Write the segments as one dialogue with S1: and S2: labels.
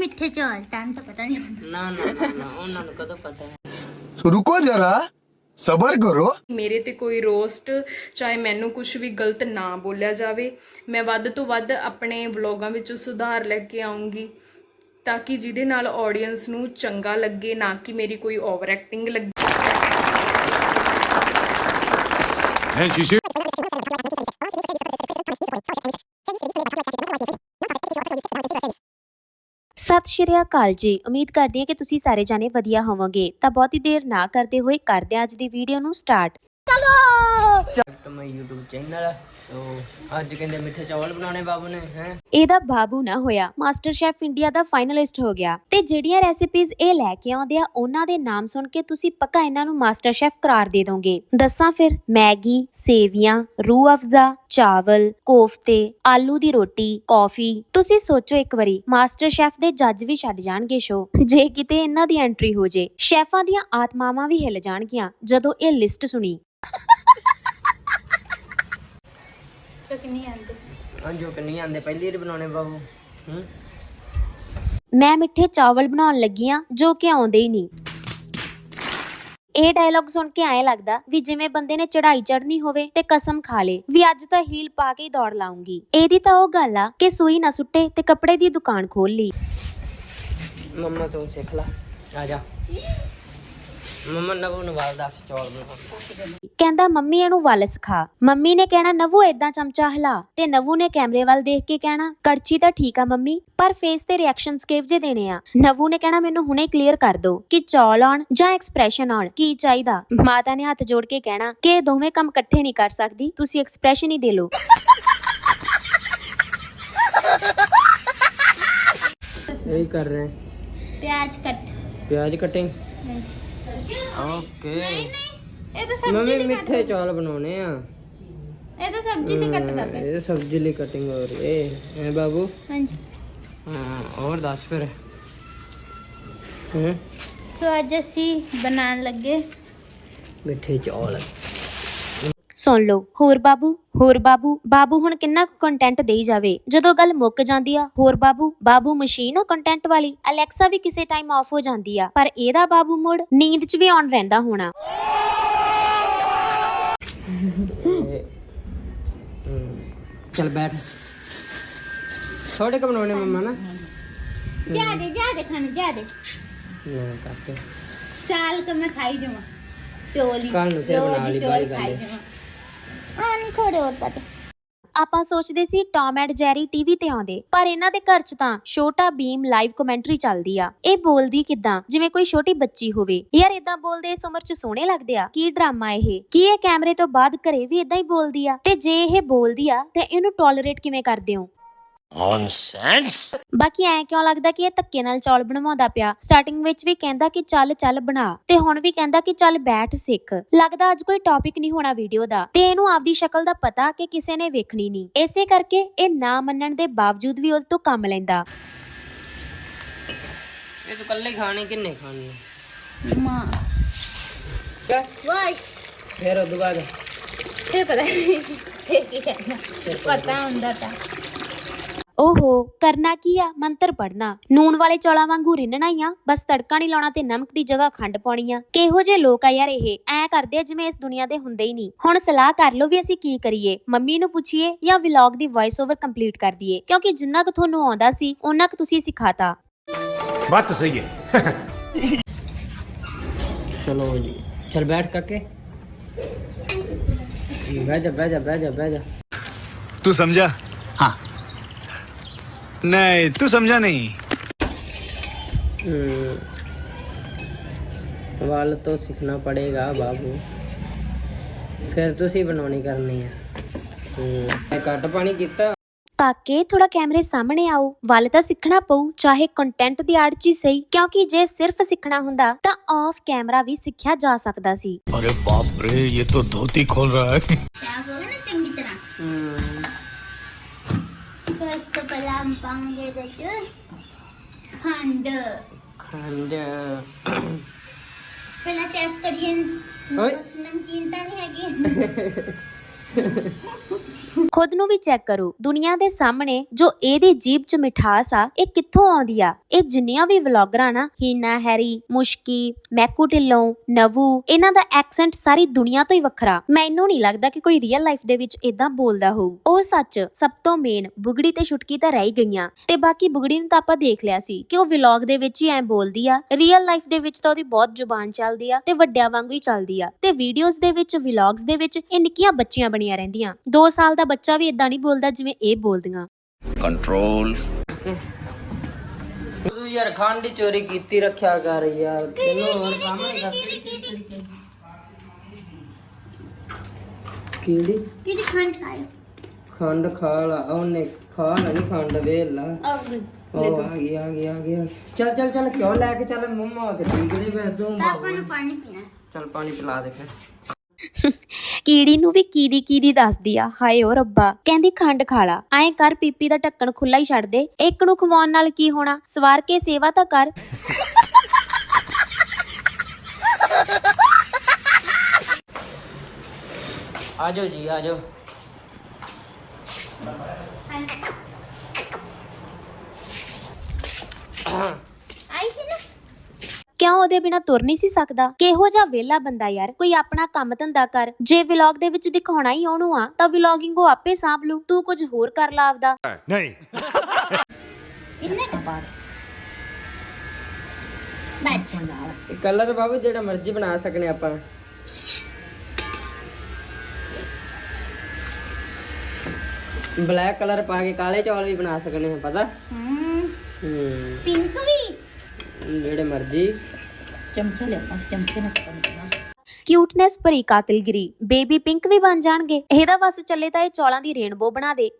S1: ਮਿੱਠੇ ਚੌਲ ਤਾਂ ਤਾਂ ਪਤਾ ਨਹੀਂ
S2: ਨਾ ਨਾ ਉਹਨਾਂ ਨੂੰ ਕਦੋਂ ਪਤਾ ਹੈ?
S3: ਸੋ ਰੁਕੋ ਜਰਾ ਸਬਰ ਕਰੋ।
S4: ਮੇਰੇ ਤੇ ਕੋਈ ਰੋਸਟ ਚਾਹੇ ਮੈਨੂੰ ਕੁਝ ਵੀ ਗਲਤ ਨਾ ਬੋਲਿਆ ਜਾਵੇ ਮੈਂ ਵੱਧ ਤੋਂ ਵੱਧ ਆਪਣੇ ਵਲੋਗਾਂ ਵਿੱਚ ਸੁਧਾਰ ਲੈ ਕੇ ਆਉਂਗੀ ਤਾਂ ਕਿ ਜਿਹਦੇ ਨਾਲ ਆਡੀਅנס ਨੂੰ ਚੰਗਾ ਲੱਗੇ ਨਾ ਕਿ ਮੇਰੀ ਕੋਈ ਓਵਰ ਐਕਟਿੰਗ ਲੱਗੇ
S5: ਸਤਿ ਸ਼੍ਰੀ ਅਕਾਲ ਜੀ। ਉਮੀਦ ਕਰਦੀ ਹਾਂ ਕਿ ਤੁਸੀਂ ਸਾਰੇ ਜਾਣੇ ਵਧੀਆ ਹੋਵੋਗੇ। ਤਾਂ ਬਹੁਤੀ ਦੇਰ ਨਾ ਕਰਦੇ ਹੋਏ ਕਰਦੇ ਹਾਂ ਅੱਜ ਦੀ ਵੀਡੀਓ ਨੂੰ ਸਟਾਰਟ
S2: ਤਾਂ ਮੈਂ YouTube ਚੈਨਲ ਸੋ ਅੱਜ ਕਹਿੰਦੇ ਮਿੱਠੇ ਚੌਲ ਬਣਾਉਣੇ ਬਾਬੂ ਨੇ, ਹੈ?
S5: ਇਹਦਾ ਬਾਬੂ ਨਾ ਹੋਇਆ, ਮਾਸਟਰ ਸ਼ੈਫ ਇੰਡੀਆ ਦਾ ਫਾਈਨਲਿਸਟ ਹੋ ਗਿਆ। ਤੇ ਜਿਹੜੀਆਂ ਰੈਸਿਪੀਜ਼ ਇਹ ਲੈ ਕੇ ਆਉਂਦੇ ਆ, ਉਹਨਾਂ ਦੇ ਨਾਮ ਸੁਣ ਕੇ ਤੁਸੀਂ ਪੱਕਾ ਇਹਨਾਂ ਨੂੰ ਮਾਸਟਰ ਸ਼ੈਫ ਕਰਾਰ ਦੇ ਦੋਗੇ। ਦੱਸਾਂ ਫਿਰ, ਮੈਗੀ, ਸੇਵੀਆਂ, ਰੂਹ ਅਫਜ਼ਾ, ਚਾਵਲ, ਕੋਫਤੇ, ਆਲੂ ਦੀ ਰੋਟੀ, ਕੌਫੀ। ਤੁਸੀਂ ਸੋਚੋ ਇੱਕ ਵਾਰੀ, ਮਾਸਟਰ ਸ਼ੈਫ ਦੇ ਜੱਜ ਵੀ ਛੱਡ ਜਾਣਗੇ ਸ਼ੋ। ਜੇ ਕਿਤੇ ਇਹਨਾਂ ਦੀ ਐਂਟਰੀ ਹੋ ਜੇ, ਸ਼ੈਫਾਂ ਦੀਆਂ ਆਤਮਾਵਾਂ ਵੀ ਹਿੱਲ ਜਾਣਗੀਆਂ, ਜਦੋਂ ਇਹ ਲਿਸਟ ਸੁਣੀ।
S1: ਤਾਂ ਕਿੰਨੀ ਆਂਦੇ
S2: ਅੰਜੋ ਕਿ ਨਹੀਂ ਆਂਦੇ ਪਹਿਲੀ ਵਾਰ ਬਣਾਉਣੇ ਬਾਬੂ ਹੂੰ?
S5: ਮੈਂ ਮਿੱਠੇ ਚਾਵਲ ਬਣਾਉਣ ਲੱਗੀ ਆ ਜੋ ਕਿ ਆਉਂਦੇ ਹੀ ਨਹੀਂ। ਇਹ ਡਾਇਲੌਗ ਸੁਣ ਕੇ ਐਂ ਲੱਗਦਾ ਵੀ ਜਿਵੇਂ ਬੰਦੇ ਨੇ ਚੜਾਈ ਚੜਨੀ ਹੋਵੇ ਤੇ ਕਸਮ ਖਾ ਲੇ ਵੀ ਅੱਜ ਤਾਂ ਹੀਲ ਪਾ ਕੇ ਹੀ ਦੌੜ ਲਾਉਂਗੀ। ਇਹਦੀ ਤਾਂ ਉਹ ਗੱਲ ਆ ਕਿ ਸੂਈ ਨਾ ਸੁੱਟੇ ਤੇ ਕੱਪੜੇ ਦੀ ਦੁਕਾਨ ਖੋਲ ਲਈ।
S2: ਮੰਮਾ ਤੂੰ ਸਿੱਖ ਲੈ। ਆ ਜਾ। ਮੰਮਾ ਨਵੂ ਨੂੰ ਵਾਲ ਦੱਸ ਚੌਲ ਬਣਾਉਣ
S5: ਕਹਿੰਦਾ ਮੰਮੀ ਇਹਨੂੰ ਵੱਲ ਸਿਖਾ ਮੰਮੀ ਨੇ ਕਹਿਣਾ ਨਵੂ ਏਦਾਂ ਚਮਚਾ ਹਿਲਾ ਤੇ ਨਵੂ ਨੇ ਕੈਮਰੇ ਵੱਲ ਦੇਖ ਕੇ ਕਹਿਣਾ ਕੜਛੀ ਤਾਂ ਠੀਕ ਆ ਮੰਮੀ ਪਰ ਫੇਸ ਤੇ ਰਿਐਕਸ਼ਨਸ ਕਿਵ ਜੇ ਦੇਣੇ ਆ ਨਵੂ ਨੇ ਕਹਿਣਾ ਮੈਨੂੰ ਹੁਣੇ ਕਲੀਅਰ ਕਰ ਦਿਓ ਕਿ ਚੌਲ ਆਉਣ ਜਾਂ ਐਕਸਪ੍ਰੈਸ਼ਨ ਆਉਣ ਕੀ ਚਾਹੀਦਾ ਮਾਤਾ ਨੇ ਹੱਥ ਜੋੜ ਕੇ ਕਹਿਣਾ ਕਿ ਇਹ ਦੋਵੇਂ ਕੰਮ ਇਕੱਠੇ ਨਹੀਂ ਕਰ ਸਕਦੀ ਤੁਸੀਂ ਐਕਸਪ੍ਰੈਸ਼ਨ ਹੀ ਦੇ ਲਓ
S2: यही कर रहे हैं
S1: ਪਿਆਜ਼ ਕੱਟ
S2: प्याज कटिंग ਓਕੇ।
S1: ਇਹ ਤਾਂ
S2: ਸਬਜ਼ੀ ਮੰਮੀ ਮਿੱਠੇ ਚੌਲ ਬਣਾਉਣੇ ਆ।
S1: ਇਹ ਤਾਂ ਸਬਜ਼ੀ ਦੀ ਕੱਟਦਾ ਪਿਆ
S2: ਇਹ ਸਬਜ਼ੀ ਲਈ ਕਟਿੰਗ ਹੋ ਰਹੀ ਏ। ਐ ਬਾਬੂ?
S1: ਹਾਂਜੀ।
S2: ਹਾਂ ਹੋਰ ਦੱਸ ਫਿਰ। ਹੂੰ?
S1: ਸੋ ਅੱਜ ਅਸੀਂ ਬਣਾਉਣ ਲੱਗੇ
S2: ਮਿੱਠੇ ਚੌਲ।
S5: ਸੁਣ ਲਓ। ਹੋਰ ਬਾਬੂ ਹੋਰ ਬਾਬੂ ਬਾਬੂ ਹੁਣ ਕਿੰਨਾ ਕੁ ਕੰਟੈਂਟ ਦੇਈ ਜਾਵੇ? ਜਦੋਂ ਗੱਲ ਮੁੱਕ ਜਾਂਦੀ ਆ ਹੋਰ ਬਾਬੂ ਬਾਬੂ ਮਸ਼ੀਨ ਆ ਕੰਟੈਂਟ ਵਾਲੀ ਅਲੈਕਸਾ ਵੀ ਕਿਸੇ ਟਾਈਮ ਆਫ ਹੋ ਜਾਂਦੀ ਆ ਪਰ ਇਹਦਾ ਬਾਬੂ ਮੋੜ ਨੀਂਦ 'ਚ ਵੀ ਆਨ ਰਹਿੰਦਾ ਹੋਣਾ।
S2: ਚਲ ਬੈਠ। ਥੋੜੇ ਕ ਬਣਾਉਣੇ ਮੰਮਾ ਨਾ?
S1: ਜਿਆਦੇ ਜਿਆਦੇ ਖਾਣ ਜਿਆਦੇ
S2: ਨਾ ਕਾਕੇ
S1: ਸਾਲ ਕ ਮੈਂ ਖਾਈ ਜਾਵਾਂ ਚੋਲੀ
S2: ਕੱਲ ਨੂੰ ਫਿਰ
S1: ਖਾਈ
S2: ਹੈ।
S5: ਆਪਾਂ ਸੋਚਦੇ ਸੀ ਟਾਮ ਐਂਡ ਜੈਰੀ ਟੀਵੀ ਤੇ ਆਉਂਦੇ, ਪਰ ਇਹਨਾਂ ਦੇ ਘਰ 'ਚ ਤਾਂ ਛੋਟਾ ਬੀਮ ਲਾਈਵ ਕਮੈਂਟਰੀ ਚੱਲਦੀ ਆ। ਇਹ ਬੋਲਦੀ ਕਿਦਾਂ? ਜਿਵੇਂ ਕੋਈ ਛੋਟੀ ਬੱਚੀ ਹੋਵੇ। ਯਾਰ ਇਦਾਂ ਬੋਲਦੇ, ਇਸ ਉਮਰ 'ਚ ਸੋਹਣੇ ਲੱਗਦੇ ਆ। ਕੀ ਡਰਾਮਾ ਇਹ? ਕੀ ਇਹ ਕੈਮਰੇ ਤੋਂ ਬਾਅਦ ਘਰੇ ਵੀ ਇਦਾਂ ਹੀ ਬੋਲਦੀ ਆ? ਤੇ ਜੇ ਇਹ ਬੋਲਦੀ ਆ, ਤੇ ਇਹਨੂੰ ਟੋਲਰੇਟ ਕਿਵੇਂ ਕਰਦੇ ਹੋ? ਨੌਨਸੈਂਸ ਬਾਕੀ ਐ ਕਿਉਂ ਲੱਗਦਾ ਕਿ ਇਹ ਧੱਕੇ ਨਾਲ ਚੌਲ ਬਣਵਾਉਂਦਾ ਪਿਆ? ਸਟਾਰਟਿੰਗ ਵਿੱਚ ਵੀ ਕਹਿੰਦਾ ਕਿ ਚੱਲ ਚੱਲ ਬਣਾ ਤੇ ਹੁਣ ਵੀ ਕਹਿੰਦਾ ਕਿ ਚੱਲ ਬੈਠ ਸਿੱਖ। ਲੱਗਦਾ ਅੱਜ ਕੋਈ ਟੌਪਿਕ ਨਹੀਂ ਹੋਣਾ ਵੀਡੀਓ ਦਾ। ਤੇ ਇਹਨੂੰ ਆਪਦੀ ਸ਼ਕਲ ਦਾ ਪਤਾ ਕਿ ਕਿਸੇ ਨੇ ਵੇਖਣੀ ਨਹੀਂ। ਇਸੇ ਕਰਕੇ ਇਹ ਨਾ ਮੰਨਣ ਦੇ ਬਾਵਜੂਦ ਵੀ ਉਹ ਤੋਂ ਕੰਮ ਲੈਂਦਾ।
S2: ਇਹ ਤੂੰ ਕੱਲੇ ਖਾਣੇ ਕਿੰਨੇ ਖਾਣੇ
S1: ਮਾਂ।
S2: ਵਾਹ। ਫਿਰ ਦੁਬਾਰਾ
S1: ਇਹ ਪਤਾ ਹੁੰਦਾ ਤਾਂ।
S5: ਓਹੋ ਕਰਨਾ ਕੀ ਆ? ਮੰਤਰ ਪੜਨਾ ਨੂਣ ਵਾਲੇ ਚੌਲਾਂ ਵਾਂਗੂ ਰਿੰਨਣਾ ਹੀ ਆ। ਬਸ ਤੜਕਾ ਨਹੀਂ ਲਾਉਣਾ ਤੇ ਨਮਕ ਦੀ ਜਗ੍ਹਾ ਖੰਡ ਪਾਉਣੀ ਆ। ਕਿਹੋ ਜੇ ਲੋਕ ਆ ਯਾਰ ਇਹ? ਐ ਕਰਦੇ ਜਿਵੇਂ ਇਸ ਦੁਨੀਆ ਦੇ ਹੁੰਦੇ ਹੀ ਨਹੀਂ। ਹੁਣ ਸਲਾਹ ਕਰ ਲਓ ਵੀ ਅਸੀਂ ਕੀ ਕਰੀਏ? ਮੰਮੀ ਨੂੰ ਪੁੱਛੀਏ ਜਾਂ ਵਲੌਗ ਦੀ ਵੌਇਸ ਓਵਰ ਕੰਪਲੀਟ ਕਰ ਦਈਏ? ਕਿਉਂਕਿ ਜਿੰਨਾ ਕੁ ਤੁਹਾਨੂੰ ਆਉਂਦਾ ਸੀ ਉਹਨਾਂ ਕੁ ਤੁਸੀਂ ਸਿਖਾਤਾ।
S3: ਬਾਤ
S2: ਸਹੀ ਹੈ। ਚਲੋ ਜੀ। ਚਲ ਬੈਠ ਕਾਕੇ। ਬਹਿ ਜਾ ਬਹਿ ਜਾ ਬਹਿ ਜਾ
S3: ਤੂੰ ਸਮਝਾ ਹਾਂ। नहीं तू समझा नहीं
S2: हम्म। वाल तो सीखना पड़ेगा बाबू फिर तुसी बनानी करनी है हम्म, घट पानी किता
S5: ਕਾਕੇ ਥੋੜਾ ਕੈਮਰੇ ਸਾਹਮਣੇ ਆਓ ਵੱਲ ਤਾਂ ਸਿੱਖਣਾ ਪਊ ਚਾਹੇ ਕੰਟੈਂਟ ਦੀ ਆੜ 'ਚ ਹੀ ਸਹੀ ਕਿਉਂਕਿ ਜੇ ਸਿਰਫ ਸਿੱਖਣਾ ਹੁੰਦਾ ਤਾਂ ਆਫ ਕੈਮਰਾ ਵੀ ਸਿੱਖਿਆ ਜਾ ਸਕਦਾ ਸੀ
S3: अरे बाप रे ये तो धोती खोल रहा है
S1: ਕਿਆ ਹੋਗਾ ਨਾ ਚੰਗੀ ਤਰ੍ਹਾਂ ਸੋ ਇਸ ਤੋਂ ਪਹਿਲਾਂ ਹਮ ਖੰਡ
S2: खंड
S1: ਪਹਿਲਾਂ ਚੈੱਕ ਕਰੀਏ
S2: ਓਏ।
S1: ਨਮਕੀਨ ਤਾਂ ਨਹੀਂ ਹੈਗੀ
S5: ਖੁਦ ਨੂੰ ਵੀ ਚੈੱਕ ਕਰੋ। ਦੁਨੀਆ ਦੇ ਸਾਹਮਣੇ ਜੋ ਇਹਦੀ ਜੀਬ 'ਚ ਮਿਠਾਸ ਆ, ਇਹ ਕਿੱਥੋਂ ਆਉਂਦੀ ਆ? ਇਹ ਜਿੰਨੀਆਂ ਵੀ ਵਲੌਗਰਾਂ ਨਾ, ਹੀਨਾ, ਹੈਰੀ, ਮੁਸ਼ਕੀ, ਮੈਕੂ ਢਿੱਲੋਂ, ਨਵੂ, ਇਹਨਾਂ ਦਾ ਐਕਸੈਂਟ ਸਾਰੀ ਦੁਨੀਆ ਤੋਂ ਹੀ ਵੱਖਰਾ। ਮੈਨੂੰ ਨਹੀਂ ਲੱਗਦਾ ਕਿ ਕੋਈ ਰੀਅਲ ਲਾਈਫ ਦੇ ਵਿੱਚ ਇਦਾਂ ਬੋਲਦਾ ਹੋਊ। ਉਹ ਸੱਚ, ਸਭ ਤੋਂ ਮੇਨ ਬੁਗੜੀ ਤੇ ਛੁਟਕੀ ਤਾਂ ਰਹਿ ਹੀ ਗਈਆਂ। ਤੇ ਬਾਕੀ ਬੁਗੜੀ ਨੂੰ ਤਾਂ ਆਪਾਂ ਦੇਖ ਲਿਆ ਸੀ ਕਿ ਉਹ ਵਲੌਗ ਦੇ ਵਿੱਚ ਹੀ ਐ ਬੋਲਦੀ ਆ। ਰੀਅਲ ਲਾਈਫ ਦੇ ਵਿੱਚ ਤਾਂ ਉਹਦੀ ਬਹੁਤ ਜ਼ੁਬਾਨ ਚੱਲਦੀ ਆ ਤੇ ਵੱਡਿਆਂ ਵਾਂਗੂ ਹੀ ਚੱਲਦੀ ਆ। ਤੇ ਵੀਡੀਓਜ਼ ਦੇ ਵਿੱਚ ਵਲੌਗਸ ਦੇ ਵਿੱਚ ਇਹ ਨਿੱਕੀਆਂ ਬੱਚੀਆਂ ਬਣੀਆਂ ਰਹਿੰਦੀਆਂ। 2 ਸਾਲ ਦਾ ਬੱਚਾ ਵੀ ਇਦਾਂ ਨਹੀਂ ਬੋਲਦਾ ਜਿਵੇਂ ਇਹ ਬੋਲਦੀਆਂ।
S2: ਕੰਟਰੋਲ ਯਾਰ ਖੰਡ ਚੋਰੀ ਕੀਤੀ ਰੱਖਿਆ ਕਰ ਯਾਰ। ਤੈਨੂੰ ਹੋਰ ਕੰਮ ਨਹੀਂ ਕਰਦੇ ਕਿਹੜੀ
S1: ਕਿਹੜੀ ਖੰਡ ਖਾਇਓ?
S2: ਖੰਡ ਖਾ ਲਾ। ਉਹਨੇ ਖਾ ਲਾ ਨਹੀਂ ਖੰਡ ਵੇਲ ਲਾ। ਉਹ ਆ ਗਈ ਆ ਗਈ ਆ ਗਈ। ਚੱਲ ਚੱਲ ਚੱਲ ਕਿਉਂ ਲੈ ਕੇ ਚੱਲ? ਮੰਮਾ ਤੇ ਠੀਕ ਨਹੀਂ ਫਿਰ ਤੂੰ
S1: ਪਾਣੀ ਪੀਣਾ।
S2: ਚੱਲ ਪਾਣੀ ਪਿਲਾ ਦੇ ਫਿਰ।
S5: ਕੀੜੀ ਨੂੰ ਵੀ ਕੀਦੀ ਕੀਦੀ ਦੱਸਦੀ ਆ ਹਾਏ ਓ ਰੱਬਾ। ਕਹਿੰਦੀ ਖੰਡ ਖਾ ਲਾ। ਐਂ ਕਰ ਪੀਪੀ ਦਾ ਢੱਕਣ ਖੁੱਲਾ ਹੀ ਛੱਡ ਦੇ। ਇੱਕ ਨੂੰ ਖਵਾਉਣ ਨਾਲ ਕੀ ਹੋਣਾ? ਸਵਾਰ ਕੇ ਸੇਵਾ ਤਾਂ ਕਰ।
S2: ਆਜੋ ਜੀ ਆਜੋ।
S1: ਨਾ
S5: ਕਿਉਂ ਉਹਦੇ ਬਿਨਾ ਤੁਰ ਨਹੀਂ ਸੀ ਸਕਦਾ। ਕਿਹੋ ਜਿਹਾ ਵਿਹਲਾ ਬੰਦਾ ਯਾਰ। ਕੋਈ ਆਪਣਾ ਕੰਮ ਧੰਦਾ ਕਰ। ਜੇ ਵਲੌਗ ਦੇ ਵਿੱਚ ਦਿਖਾਉਣਾ ਹੀ ਉਹਨੂੰ ਆ ਤਾਂ ਵਲੌਗਿੰਗ ਉਹ ਆਪੇ ਸਾਂਭ ਲੂ। ਤੂੰ ਕੁਝ ਹੋਰ ਕਰ ਲਾ ਆਪਦਾ।
S3: नहीं
S1: ਇੰਨੇ ਕਪਾਰ ਬੈਠ
S2: ਇਹ ਕਲਰ ਬਾਬੂ ਜਿਹੜਾ ਮਰਜ਼ੀ ਬਣਾ ਸਕਨੇ ਆਪਾਂ। ਬਲੈਕ ਕਲਰ ਪਾ ਕੇ ਕਾਲੇ ਚੌਲ ਵੀ ਬਣਾ ਸਕਨੇ ਹਾਂ ਪਤਾ?
S1: ਹੂੰ। ਪਿੰਕ ਵੀ?
S2: ਜਿਹੜੇ ਮਰਜ਼ੀ।
S5: ਕਿਊਟਨੈਸ ਭਰੀ ਕਾਤਲਗਿਰੀ। ਬੇਬੀ ਪਿੰਕ ਵੀ ਬਣ ਜਾਣਗੇ। ਇਹਦਾ ਬਸ ਚੱਲੇ ਤਾਂ ਇਹ ਚੌਲਾਂ ਦੀ ਰੇਨਬੋ ਬਣਾ ਦੇ।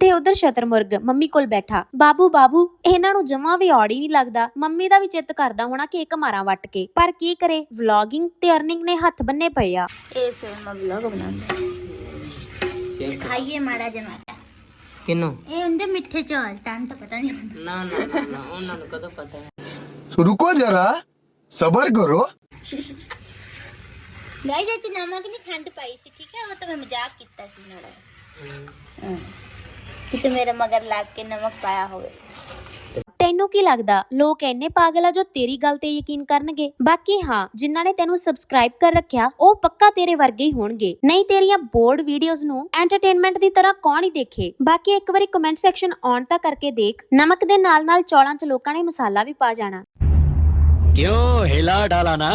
S5: ਤੇ ਉਧਰ ਸ਼ਤਰਮੁਰਗ ਮੰਮੀ ਕੋਲ ਬੈਠਾ। ਬਾਬੂ ਬਾਬੂ ਇਹਨਾਂ ਨੂੰ ਜਮਾ ਵੀ ਔੜੀ ਨਹੀਂ ਲੱਗਦਾ। ਮੰਮੀ ਦਾ ਵੀ ਚਿੱਤ ਕਰਦਾ ਹੋਣਾ ਕਿ ਇੱਕ ਮਾਰਾਂ ਵੱਟ ਕੇ। ਪਰ ਕੀ ਕਰੇ? ਵਲੌਗਿੰਗ ਤੇ ਅਰਨਿੰਗ ਨੇ ਹੱਥ ਬੰਨੇ ਪਏ ਆ।
S1: ਇਹ ਫਿਰ ਮੈਂ ਵਲੌਗ ਬਣਾਉਂਦਾ ਖਾਈਏ ਮਾੜਾ ਜਮਾ
S2: ਕਿਨੂੰ
S1: ਇਹ ਹੁੰਦੇ ਮਿੱਠੇ ਚੌਲ ਤਾਂ ਤਾਂ ਪਤਾ ਨਹੀਂ ਹੁੰਦਾ।
S2: ਨਾ ਨਾ ਨਾ, ਨਾ ਉਹਨਾਂ ਨੂੰ ਕਦੋਂ ਪਤਾ ਹੈ?
S6: रुको जरा सबर करो
S1: ਗਾਇਸ ਇਹ 'ਚ ਨਮਕ ਨਹੀਂ ਖੰਡ ਪਾਈ ਸੀ ਠੀਕ ਹੈ ਉਹ ਤਾਂ ਮੈਂ ਮਜ਼ਾਕ ਕੀਤਾ ਸੀ ਨਾਲ ਹਾਂ ਕਿਤੇ ਮੇਰੇ ਮਗਰ ਲੱਗ ਕੇ ਨਮਕ ਪਾਇਆ ਹੋਵੇ
S5: ਤੈਨੂੰ ਕੀ ਲੱਗਦਾ? ਲੋਕ ਐਨੇ ਪਾਗਲ ਆ ਜੋ ਤੇਰੀ ਗੱਲ ਤੇ ਯਕੀਨ ਕਰਨਗੇ। ਬਾਕੀ ਹਾਂ ਜਿਨ੍ਹਾਂ ਨੇ ਤੈਨੂੰ ਸਬਸਕ੍ਰਾਈਬ ਕਰ ਰੱਖਿਆ ਉਹ ਪੱਕਾ ਤੇਰੇ ਵਰਗੇ ਹੀ ਹੋਣਗੇ। ਨਹੀਂ ਤੇਰੀਆਂ ਬੋਰਡ ਵੀਡੀਓਜ਼ ਨੂੰ ਐਂਟਰਟੇਨਮੈਂਟ ਦੀ ਤਰ੍ਹਾਂ ਕੌਣ ਹੀ ਦੇਖੇ? ਬਾਕੀ ਇੱਕ ਵਾਰੀ ਕਮੈਂਟ ਸੈਕਸ਼ਨ ਆਨ ਤਾਂ ਕਰਕੇ ਦੇਖ। ਨਮਕ ਦੇ ਨਾਲ ਨਾਲ ਚੌਲਾਂ 'ਚ ਲੋਕਾਂ ਨੇ ਮਸਾਲਾ ਵੀ ਪਾ ਜਾਣਾ।
S3: ਕਿਉਂ? ਹਿਲਾ ਡਾਲਾ ਨਾ।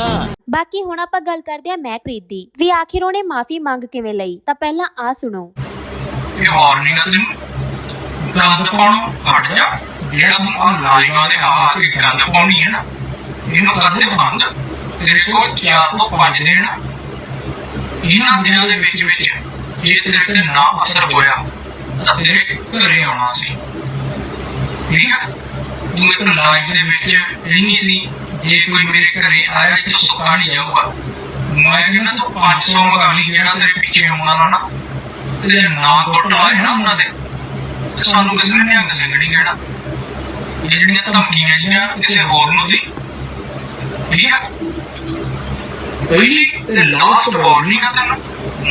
S5: ਬਾਕੀ ਹੁਣ ਆਪਾਂ ਗੱਲ ਕਰਦੇ ਆ ਪ੍ਰੀਤ ਦੀ। ਵੀ ਆਖਿਰ ਉਹਨੇ ਮਾਫੀ ਮੰਗ ਕਿਵੇਂ ਲਈ? ਤਾਂ ਪਹਿਲਾਂ ਆ ਸੁਣੋ।
S7: ਇਹ ਵਾਰਨਿੰਗ ਆ ਤੈਨੂੰ। ਦੰਦ ਪਾਉਣੋਂ ਹਟ ਜਾ। ਜਿਹੜਾ ਤੂੰ ਆ ਲਾਈਵਾਂ ਦੇ ਆ ਕੇ ਗੰਦ ਪਾਉਣੀ ਹੈ ਨਾ, ਇਹਨੂੰ ਕਰਦੇ ਬੰਦ ਤੇਰੇ ਕੋਲ ਚਾਰ ਤੋਂ ਪੰਜ ਦਿਨ ਇਹਨਾਂ ਦਿਨਾਂ ਦੇ ਵਿੱਚ ਵਿੱਚ ਜੇ ਤੇਰੇ ਤੇ ਨਾ ਅਸਰ ਹੋਇਆ, ਤਾਂ ਤੇਰੇ ਘਰੇ ਆਉਣਾ ਸੀ। ਠੀਕ ਹੈ? ਤੂੰ ਇੱਕ ਲਾਈਵ ਦੇ ਵਿੱਚ ਰਹਿਣੀ ਸੀ, ਜੇ ਕੋਈ ਮੇਰੇ ਘਰੇ ਆਇਆ ਤੇ ਸੁੱਕਾ ਨਹੀਂ ਜਾਊਗਾ। ਮੈਂ ਕਹਿੰਦਾ ਤੂੰ 500 ਮੰਗਾ ਲਈ, ਜਿਹੜਾ ਤੇਰੇ ਪਿੱਛੇ ਹੋਣਾ ਲਾ ਨਾ। ਤੇ ਨਾ ਗੁੱਟ ਲਾਏ ਨਾ ਉਹਨਾਂ ਦੇ। ਸਾਨੂੰ ਕਿਸੇ ਨੇ ਨਿਹੰਗ ਸਿੰਘ ਨਹੀਂ ਕਹਿਣਾ। ਇਹ ਜਿਹੜੀਆਂ ਧਮਕੀਆਂ ਜਿਹੜੀਆਂ ਕਿਸੇ ਹੋਰ ਨੂੰ ਦੀ ਠੀਕ ਹੈ? ਪਹਿਲੀ ਤੇ ਲਾਸਟ ਵਾਰਨਿੰਗ ਆ ਤੈਨੂੰ।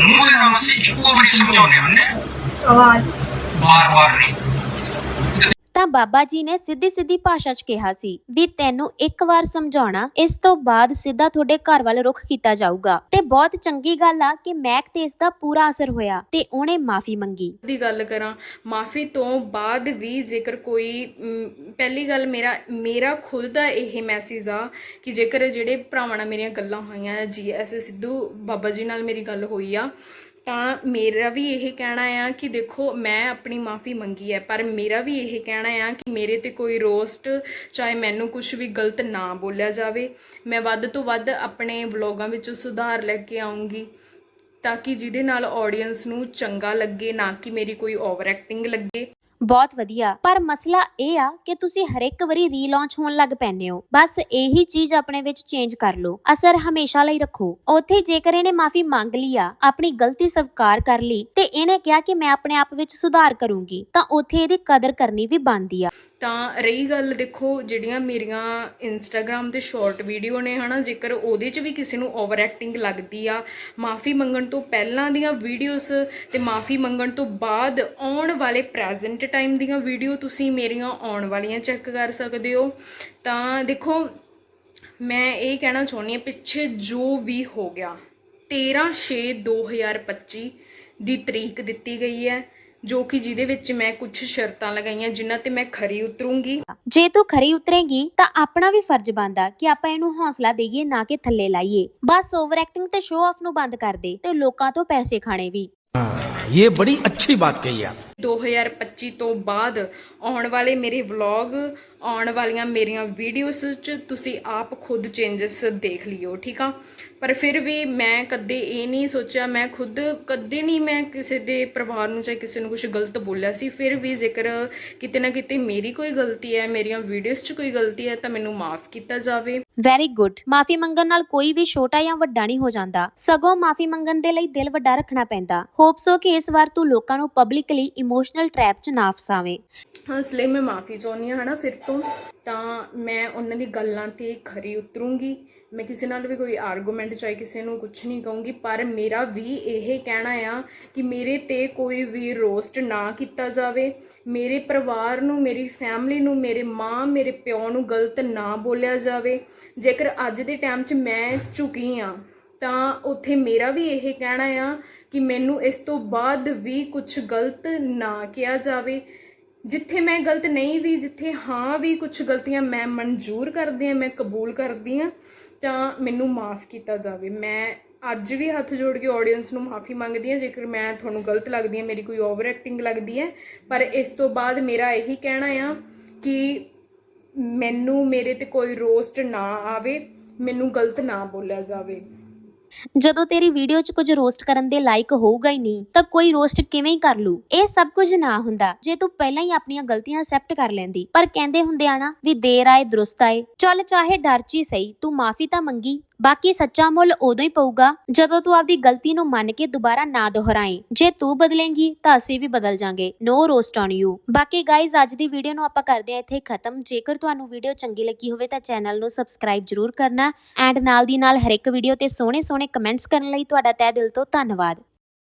S7: ਮੂੰਹ ਦੇ ਨਾਲ ਅਸੀਂ ਇੱਕੋ ਵਾਰੀ ਸਮਝਾਉਣੇ ਹੁੰਦੇ। ਆਵਾਜ਼। ਬਾਰ ਬਾਰ ਨਹੀਂ।
S5: ਤਾਂ ਬਾਬਾ ਜੀ ਨੇ ਸਿੱਧੀ ਸਿੱਧੀ ਭਾਸ਼ਾ 'ਚ ਕਿਹਾ ਸੀ ਵੀ ਤੈਨੂੰ ਇੱਕ ਵਾਰ ਸਮਝਾਉਣਾ, ਇਸ ਤੋਂ ਬਾਅਦ ਸਿੱਧਾ ਤੁਹਾਡੇ ਘਰ ਵੱਲ ਰੁਖ ਕੀਤਾ ਜਾਊਗਾ। ਤੇ ਬਹੁਤ ਚੰਗੀ ਗੱਲ ਆ ਕਿ ਮੈਕ ਤੇ ਇਸ ਦਾ ਪੂਰਾ ਅਸਰ ਹੋਇਆ ਤੇ ਉਹਨੇ ਮਾਫੀ ਮੰਗੀ।
S4: ਦੀ ਗੱਲ ਕਰਾਂ, ਮਾਫੀ ਤੋਂ ਬਾਅਦ ਵੀ ਜੇਕਰ ਕੋਈ ਪਹਿਲੀ ਗੱਲ ਮੇਰਾ ਮੇਰਾ ਖੁਦ ਦਾ ਇਹ ਮੈਸੇਜ ਆ ਕਿ ਜੇਕਰ ਜਿਹੜੇ ਭਰਾਵਾਂ ਨਾਲ ਮੇਰੀਆਂ ਗੱਲਾਂ ਹੋਈਆਂ ਜੀ ਐਸ ਸਿੱਧੂ ਬਾਬਾ ਜੀ ਨਾਲ ਮੇਰੀ ਗੱਲ ਹੋਈ ਆ ਤਾਂ ਮੇਰਾ ਵੀ ਇਹ ਕਹਿਣਾ ਆ ਕਿ ਦੇਖੋ, ਮੈਂ ਆਪਣੀ ਮਾਫੀ ਮੰਗੀ ਹੈ, ਪਰ ਮੇਰਾ ਵੀ ਇਹ ਕਹਿਣਾ ਆ ਕਿ ਮੇਰੇ ਤੇ ਕੋਈ ਰੋਸਟ ਚਾਹੇ ਮੈਨੂੰ ਕੁਝ ਵੀ ਗਲਤ ਨਾ ਬੋਲਿਆ ਜਾਵੇ। ਮੈਂ ਵੱਧ ਤੋਂ ਵੱਧ ਆਪਣੇ ਵਲੋਗਾਂ ਵਿੱਚ ਸੁਧਾਰ ਲੈ ਕੇ ਆਉਂਗੀ ਤਾਂ ਕਿ ਜਿਹਦੇ ਨਾਲ ਆਡੀਅנס ਨੂੰ ਚੰਗਾ ਲੱਗੇ, ਨਾ ਕਿ ਮੇਰੀ ਕੋਈ ਓਵਰ ਐਕਟਿੰਗ ਲੱਗੇ।
S5: ਬਹੁਤ ਵਧੀਆ। ਪਰ ਮਸਲਾ ਇਹ ਆ ਕਿ ਤੁਸੀਂ ਹਰ ਇੱਕ ਵਾਰੀ ਰੀਲਾਂਚ ਹੋਣ ਲੱਗ ਪੈਂਦੇ ਹੋ। ਬਸ ਇਹੀ ਚੀਜ਼ ਆਪਣੇ ਵਿੱਚ ਚੇਂਜ ਕਰ ਲਓ। ਅਸਰ ਹਮੇਸ਼ਾ ਲਈ ਰੱਖੋ। ਉੱਥੇ ਜੇਕਰ ਇਹਨੇ ਮਾਫੀ ਮੰਗ ਲਈ ਆ, ਆਪਣੀ ਗਲਤੀ ਸਵੀਕਾਰ ਕਰ ਲਈ ਤੇ ਇਹਨੇ ਕਿਹਾ ਕਿ ਮੈਂ ਆਪਣੇ ਆਪ ਵਿੱਚ ਸੁਧਾਰ ਕਰੂੰਗੀ, ਤਾਂ ਉੱਥੇ ਇਹਦੀ ਕਦਰ ਕਰਨੀ ਵੀ ਬਣਦੀ ਆ।
S4: ਤਾਂ ਰਹੀ ਗੱਲ ਦੇਖੋ, ਜਿਹੜੀਆਂ ਮੇਰੀਆਂ ਇੰਸਟਾਗ੍ਰam ਤੇ ਸ਼ਾਰਟ ਵੀਡੀਓ ਨੇ, ਹਨਾ, ਜੇਕਰ ਉਹਦੇ 'ਚ ਵੀ ਕਿਸੇ ਨੂੰ ਓਵਰ ਐਕਟਿੰਗ ਲੱਗਦੀ ਆ, ਮਾਫੀ ਮੰਗਣ ਤੋਂ ਪਹਿਲਾਂ ਦੀਆਂ ਵੀਡੀਓਜ਼ ਤੇ ਮਾਫੀ ਮੰਗਣ ਤੋਂ ਬਾਅਦ ਆਉਣ ਵਾਲੇ ਪ੍ਰੈਜ਼ੈਂਟ ਟਾਈਮ ਦੀਆਂ ਵੀਡੀਓ ਤੁਸੀਂ ਮੇਰੀਆਂ ਆਉਣ ਵਾਲੀਆਂ ਚੈੱਕ ਕਰ ਸਕਦੇ ਹੋ। ਤਾਂ ਦੇਖੋ, ਮੈਂ ਇਹ ਕਹਿਣਾ ਚਾਹੁੰਦੀ ਹਾਂ, ਪਿੱਛੇ ਜੋ ਵੀ ਹੋ ਗਿਆ 13 6 2025 ਦੀ ਤਰੀਕ ਦਿੱਤੀ ਗਈ ਹੈ। ਜੋ ਕਿ ਜਿਹਦੇ ਵਿੱਚ ਮੈਂ ਕੁਝ ਸ਼ਰਤਾਂ ਲਗਾਈਆਂ, ਜਿਨ੍ਹਾਂ ਤੇ ਮੈਂ ਖਰੀ ਉਤਰੂੰਗੀ।
S5: ਜੇ ਤੂੰ ਖਰੀ ਉਤਰੇਗੀ, ਤਾਂ ਆਪਣਾ ਵੀ ਫਰਜ਼ ਬਣਦਾ ਕਿ ਆਪਾਂ ਇਹਨੂੰ ਹੌਸਲਾ ਦੇਈਏ, ਨਾ ਕਿ ਥੱਲੇ ਲਾਈਏ। ਬਸ ਓਵਰ ਐਕਟਿੰਗ ਤੇ ਸ਼ੋਅ ਆਫ ਨੂੰ ਬੰਦ ਕਰ ਦੇ ਤੇ ਲੋਕਾਂ ਤੋਂ ਪੈਸੇ ਖਾਣੇ ਵੀ।
S8: ਇਹ ਬੜੀ ਅੱਛੀ ਬਾਤ ਕਹੀ ਆ।
S4: 2025 ਤੋਂ ਬਾਅਦ ਆਉਣ ਵਾਲੇ ਮੇਰੇ ਵਲੌਗ ਆਉਣ ਵਾਲੀਆਂ ਮੇਰੀਆਂ ਵੀਡੀਓਸ 'ਚ ਤੁਸੀਂ ਆਪ ਖੁਦ ਚੇਂजेस ਦੇਖ ਲਿਓ ਠੀਕ ਆ? ਪਰ ਫਿਰ ਵੀ ਮੈਂ ਕਦੇ ਇਹ ਨਹੀਂ ਸੋਚਿਆ ਮੈਂ ਖੁਦ ਕਦੇ ਨਹੀਂ ਮੈਂ ਕਿਸੇ ਦੇ ਪਰਿਵਾਰ ਨੂੰ ਚਾਹੇ ਕਿਸੇ ਨੂੰ ਕੁਝ ਗਲਤ ਬੋਲਿਆ ਸੀ। ਫਿਰ ਵੀ ਜ਼ਿਕਰ ਕਿਤੇ ਨਾ ਕਿਤੇ ਮੇਰੀ ਕੋਈ ਗਲਤੀ ਹੈ ਮੇਰੀਆਂ ਵੀਡੀਓਸ 'ਚ ਕੋਈ ਗਲਤੀ ਹੈ ਤਾਂ ਮੈਨੂੰ ਮਾਫ ਕੀਤਾ ਜਾਵੇ।
S5: ਵੈਰੀ ਗੁੱਡ ਮਾਫੀ ਮੰਗਣ ਨਾਲ ਕੋਈ ਵੀ ਛੋਟਾ ਜਾਂ ਵੱਡਾ ਨਹੀਂ ਹੋ ਜਾਂਦਾ। ਸਗੋਂ ਮਾਫੀ ਮੰਗਣ ਦੇ ਲਈ ਦਿਲ ਵੱਡਾ ਰੱਖਣਾ ਪੈਂਦਾ। ਹੋਪਸੋ ਕਿ ਇਸ ਵਾਰ ਤੂੰ ਲੋਕਾਂ ਨੂੰ ਪਬਲਿਕਲੀ ਇਮੋਸ਼ਨਲ ਟ੍ਰੈਪ 'ਚ ਨਾ ਫਸਾਵੇਂ।
S4: ਹਾਂ, ਇਸ ਲਈ ਮੈਂ ਮਾਫੀ ਚਾਹੁੰਦੀ ਹਾਂ, ਹਨਾ? ਫਿਰ ਤੋਂ ਤਾਂ ਮੈਂ ਉਹਨਾਂ ਦੀ ਗੱਲਾਂ ਤੇ ਖਰੀ ਉਤਰੂੰਗੀ। ਮੈਂ ਕਿਸੇ ਨਾਲ ਵੀ ਕੋਈ ਆਰਗੂਮੈਂਟ ਚਾਹੇ ਕਿਸੇ ਨੂੰ ਕੁਝ ਨਹੀਂ ਕਹੂੰਗੀ, ਪਰ ਮੇਰਾ ਵੀ ਇਹ ਕਹਿਣਾ ਆ ਕਿ ਮੇਰੇ ਤੇ ਕੋਈ ਵੀ ਰੋਸਟ ਨਾ ਕੀਤਾ ਜਾਵੇ। ਮੇਰੇ ਪਰਿਵਾਰ ਨੂੰ, ਮੇਰੀ ਫੈਮਿਲੀ ਨੂੰ, ਮੇਰੇ ਮਾਂ, ਮੇਰੇ ਪਿਓ ਨੂੰ ਗਲਤ ਨਾ ਬੋਲਿਆ ਜਾਵੇ। ਜੇਕਰ ਅੱਜ ਦੇ ਟਾਈਮ 'ਚ ਮੈਂ ਝੁਕੀ ਆ ਤਾਂ ਉੱਥੇ ਮੇਰਾ ਵੀ ਇਹ ਕਹਿਣਾ ਆ ਕਿ ਮੈਨੂੰ ਇਸ ਤੋਂ ਬਾਅਦ ਵੀ ਕੁਝ ਗਲਤ ਨਾ ਕਿਹਾ ਜਾਵੇ। ਜਿੱਥੇ ਮੈਂ ਗਲਤ ਨਹੀਂ ਵੀ, ਜਿੱਥੇ ਹਾਂ ਵੀ ਕੁਝ ਗਲਤੀਆਂ ਮੈਂ ਮਨਜ਼ੂਰ ਕਰਦੀ ਹਾਂ, ਮੈਂ ਕਬੂਲ ਕਰਦੀ ਹਾਂ, ਤਾਂ ਮੈਨੂੰ ਮਾਫ ਕੀਤਾ ਜਾਵੇ। ਮੈਂ ਅੱਜ ਵੀ ਹੱਥ ਜੋੜ ਕੇ ਆਡੀਅנס ਨੂੰ ਮਾਫੀ ਮੰਗਦੀ ਹਾਂ, ਜੇਕਰ ਮੈਂ ਤੁਹਾਨੂੰ ਗਲਤ ਲੱਗਦੀ ਹਾਂ, ਮੇਰੀ ਕੋਈ ਓਵਰ ਐਕਟਿੰਗ ਲੱਗਦੀ ਹੈ। ਪਰ ਇਸ ਤੋਂ ਬਾਅਦ ਮੇਰਾ ਇਹੀ ਕਹਿਣਾ ਆ ਕਿ ਮੈਨੂੰ ਮੇਰੇ ਤੇ ਕੋਈ ਰੋਸਟ ਨਾ ਆਵੇ, ਮੈਨੂੰ ਗਲਤ ਨਾ ਬੋਲਿਆ ਜਾਵੇ।
S5: ਜਦੋਂ ਤੇਰੀ ਵੀਡੀਓ 'ਚ ਕੁਝ ਰੋਸਟ ਕਰਨ ਦੇ ਲਾਇਕ ਹੋਊਗਾ ਹੀ ਨਹੀਂ, ਤਾਂ ਕੋਈ ਰੋਸਟ ਕਿਵੇਂ ਕਰ ਲੂ ਇਹ ਸਭ ਕੁਝ ਨਾ ਹੁੰਦਾ, ਜੇ ਤੂੰ ਪਹਿਲਾਂ ਹੀ ਆਪਣੀਆਂ ਗਲਤੀਆਂ ਅਸੈਪਟ ਕਰ ਲੈਂਦੀ। ਪਰ ਕਹਿੰਦੇ ਹੁੰਦੇ ਆ ਨਾ ਵੀ ਦੇਰ ਆਏ, ਦਰੁਸਤ ਆਏ। ਚੱਲ ਚਾਹੇ ਡਰ 'ਚ ਹੀ ਸਹੀ, ਤੂੰ ਮਾਫੀ ਤਾਂ ਮੰਗੀ ਬਾਕੀ ਸੱਚਾ ਮੁੱਲ ਉਦੋਂ ਹੀ ਪਊਗਾ ਜਦੋਂ ਤੂੰ ਆਪਦੀ ਗਲਤੀ ਨੂੰ ਮੰਨ ਕੇ ਦੁਬਾਰਾ ਨਾ ਦੁਹਰਾਏ। ਜੇ ਤੂੰ ਬਦਲੇਂਗੀ ਤਾਂ ਅਸੀਂ ਵੀ ਬਦਲ ਜਾਾਂਗੇ। ਨੋ ਰੋਸਟ ਔਨ ਯੂ ਬਾਕੀ ਗਾਇਜ਼ ਅੱਜ ਦੀ ਵੀਡੀਓ ਨੂੰ ਆਪਾਂ ਕਰਦੇ ਆ ਇੱਥੇ ਖਤਮ। ਜੇਕਰ ਤੁਹਾਨੂੰ ਵੀਡੀਓ ਚੰਗੀ ਲੱਗੀ ਹੋਵੇ ਤਾਂ ਚੈਨਲ ਨੂੰ ਸਬਸਕ੍ਰਾਈਬ ਜਰੂਰ ਕਰਨਾ। ਐਂਡ ਨਾਲ ਦੀ ਨਾਲ ਹਰ ਇੱਕ ਵੀਡੀਓ ਤੇ ਸੋਹਣੇ ਸੋਹਣੇ ਕਮੈਂਟਸ ਕਰਨ ਲਈ ਤੁਹਾਡਾ ਤਹਿ ਦਿਲ ਤੋਂ ਧੰਨਵਾਦ।